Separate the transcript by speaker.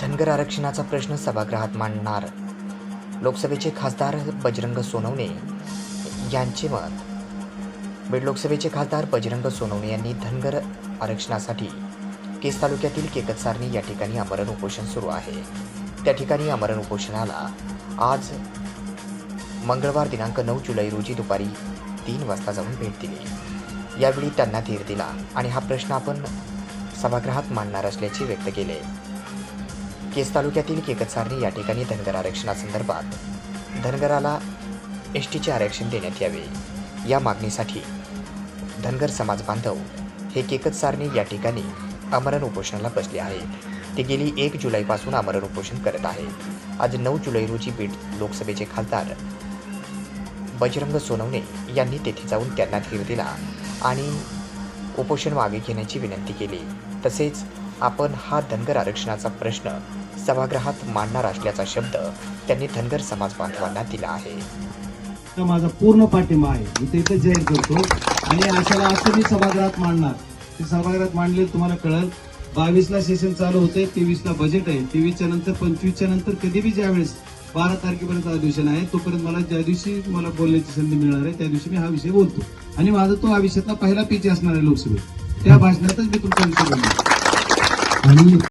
Speaker 1: धनगर आरक्षणाचा प्रश्न सभागृहात मांडणार. लोकसभेचे खासदार बजरंग सोनवणे यांचे मत. बीड लोकसभेचे खासदार बजरंग सोनवणे यांनी धनगर आरक्षणासाठी केस तालुक्यातील केकतसारणी या ठिकाणी आमरण उपोषण सुरू आहे. त्या ठिकाणी आमरण उपोषणाला आज मंगळवार दिनांक नऊ जुलै रोजी दुपारी तीन वाजता जाऊन भेट दिली. यावेळी त्यांना धीर दिला आणि हा प्रश्न आपण सभागृहात मांडणार असल्याचे व्यक्त केले. केस तालुक्यातील केकतसारणी या ठिकाणी धनगर आरक्षणासंदर्भात धनगराला एस टीचे आरक्षण देण्यात यावे. या मागणीसाठी धनगर समाज बांधव हे केकतसारणी या ठिकाणी आमरण उपोषणाला बसले आहेत ते गेली एक जुलैपासून आमरण उपोषण करत आहेत आज नऊ जुलै रोजी बीड लोकसभेचे खासदार बजरंग सोनवणे यांनी तेथे जाऊन त्यांना धीर दिला आणि उपोषण मागे घेण्याची विनंती केली. तसेच आपण हा धनगर आरक्षणाचा प्रश्न सभागृहात मांडणार असल्याचा शब्द त्यांनी धनगर समाज बांधवांना दिला आहे.
Speaker 2: तर माझा पूर्ण पाठिंबा आहे. मी ते इथे जाहीर करतो. आणि अशाला असं मी सभागृहात मांडणार. ते सभागृहात मांडले तुम्हाला कळेल. बावीसला सेशन चालू होते तेवीसला बजेट आहे. तेवीसच्या नंतर पंचवीसच्या नंतर कधी बी ज्यावेळेस बारा तारखेपर्यंत अधिवेशन आहे तोपर्यंत मला ज्या दिवशी मला बोलण्याची संधी मिळणार आहे त्या दिवशी मी हा विषय बोलतो. आणि माझा तो हा विषयातला पहिला पीच असणार आहे लोकसभेत त्या भाषणातच मी तुमचा विषय बोलणार आणि